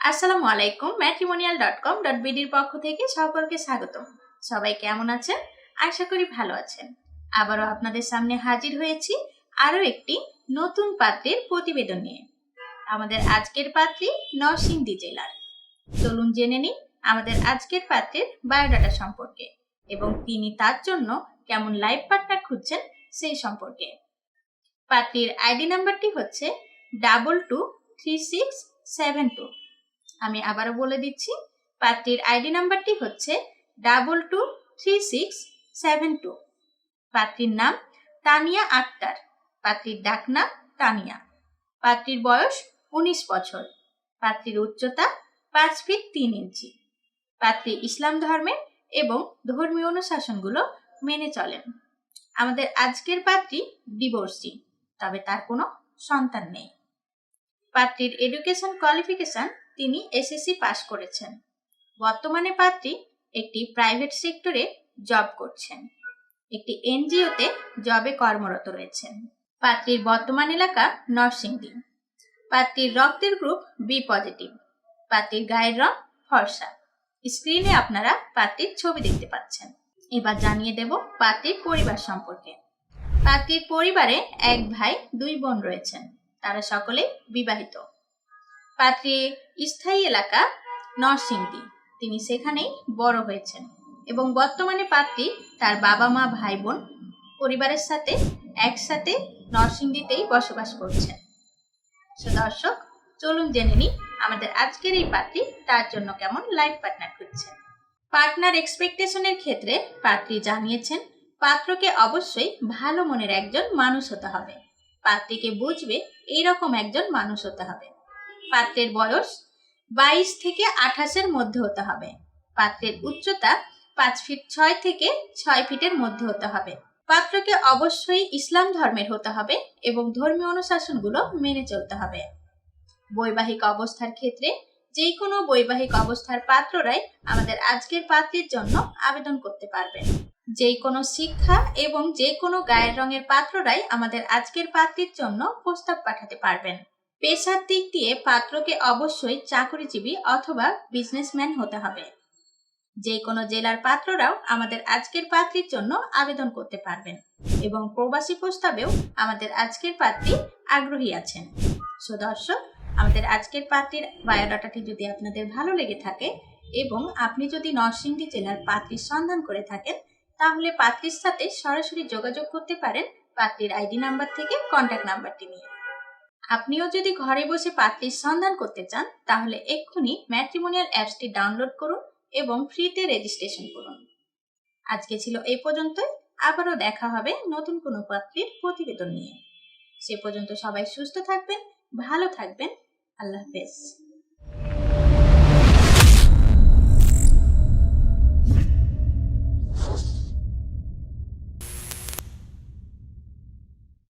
আসসালামু আলাইকুম matrimonial dot com dot বিডির পক্ষ থেকে সকলকে স্বাগতম। সবাই কেমন আছেন? আশা করি ভালো আছেন। আবারও আপনাদের সামনে হাজির হয়েছি আরও একটি নতুন পাত্রের প্রতিবেদন নিয়ে। আমাদের আজকের পাত্রী নরসিংদী জেলার। চলুন জেনে নিই আমাদের আজকের পাত্রের বায়োডাটা সম্পর্কে এবং তিনি তার জন্য কেমন লাইফ পার্টনার খুঁজছেন সেই সম্পর্কে। পাত্রীর আইডি নাম্বারটি হচ্ছে double two three six seven two আমি আবারও বলে দিচ্ছি, পাত্রীর আইডি নাম্বারটি হচ্ছে double two three six seven two পাত্রীর নাম তানিয়া আক্তার, পাত্রীর ডাকনাম তানিয়া। পাত্রীর বয়স উনিশ বছর, পাত্রীর উচ্চতা পাঁচ ফিট তিন ইঞ্চি। পাত্রী ইসলাম ধর্মের এবং ধর্মীয় অনুশাসনগুলো মেনে চলেন। আমাদের আজকের পাত্রী ডিভোর্সি, তবে তার কোনো সন্তান নেই। পাত্রীর এডুকেশন কোয়ালিফিকেশন তিনি এসএসসি পাশ করেছেন। বর্তমানে পাত্রী একটি প্রাইভেট সেক্টরে জব করছেন। একটি এনজিওতে জবে কর্মরত রয়েছেন। পাত্রীর বর্তমান এলাকা নরসিংদী। পাত্রীর রক্তের গ্রুপ বি পজিটিভ পাত্রীর গায়ের রং ফর্সা। স্ক্রিনে আপনারা পাত্রীর ছবি দেখতে পাচ্ছেন। এবার জানিয়ে দেব পাত্রীর পরিবার সম্পর্কে। পাত্রীর পরিবারে এক ভাই, দুই বোন রয়েছেন। তারা সকলেই বিবাহিত। পাত্রী স্থায়ী এলাকা নরসিংদী। তিনি সেখানেই বড় হয়েছেন এবং বর্তমানে পাত্রী তার বাবা মা ভাই বোন পরিবারের সাথে একসাথে নরসিংদীতেই বসবাস করছেন। দর্শক, চলুন জেনে নিই আমাদের আজকের এই পাত্রী তার জন্য কেমন লাইফ পার্টনার খুঁজছেন। পার্টনার এক্সপেকটেশনের ক্ষেত্রে পাত্রী জানিয়েছেন, পাত্রকে অবশ্যই ভালো মনের একজন মানুষ হতে হবে। পাত্রীকে বুঝবে, এইরকম একজন মানুষ হতে হবে। পাত্রের বয়স বাইশ থেকে আঠাশের মধ্যে হতে হবে। পাত্রের উচ্চতা পাঁচ ফিট ছয় থেকে ছয় ফিটের মধ্যে হতে হবে। পাত্রকে অবশ্যই ইসলাম ধর্মের হতে হবে এবং ধর্মীয় অনুশাসনগুলো মেনে চলতে হবে। বৈবাহিক অবস্থার ক্ষেত্রে যে কোনো বৈবাহিক অবস্থার পাত্ররাই আমাদের আজকের পাত্রীর জন্য আবেদন করতে পারবেন। যে কোনো শিক্ষা এবং যে কোনো গায়ের রঙের পাত্ররাই আমাদের আজকের পাত্রীর জন্য প্রস্তাব পাঠাতে পারবেন। পেশার দিক দিয়ে পাত্রকে অবশ্যই চাকরিজীবী অথবা বিজনেসম্যান হতে হবে। যে কোনো জেলার পাত্ররাও আমাদের আজকের পাত্রীর জন্য আবেদন করতে পারবেন এবং প্রবাসী প্রস্তাবেও আমাদের আজকের পাত্রী আগ্রহী আছেন। সো দর্শক, আমাদের আজকের পাত্রীর বায়োডাটাটি যদি আপনাদের ভালো লেগে থাকে এবং আপনি যদি নরসিংদী জেলার পাত্রীর সন্ধান করে থাকেন, তাহলে পাত্রীর সাথে সরাসরি যোগাযোগ করতে পারেন পাত্রীর আইডি নাম্বার থেকে কন্ট্যাক্ট নাম্বারটি নিয়ে। আপনিও যদি ঘরে বসে পাত্রীর সন্ধান করতে চান, তাহলে এক্ষুনি ম্যাট্রিমোনিয়াল অ্যাপসটি ডাউনলোড করুন এবং ফ্রিতে রেজিস্ট্রেশন করুন। আজকে ছিল এই পর্যন্তই। আবারও দেখা হবে নতুন কোনো পাত্রীর প্রতিবেদন নিয়ে। সে পর্যন্ত সবাই সুস্থ থাকবেন, ভালো থাকবেন। আল্লাহ হাফেজ।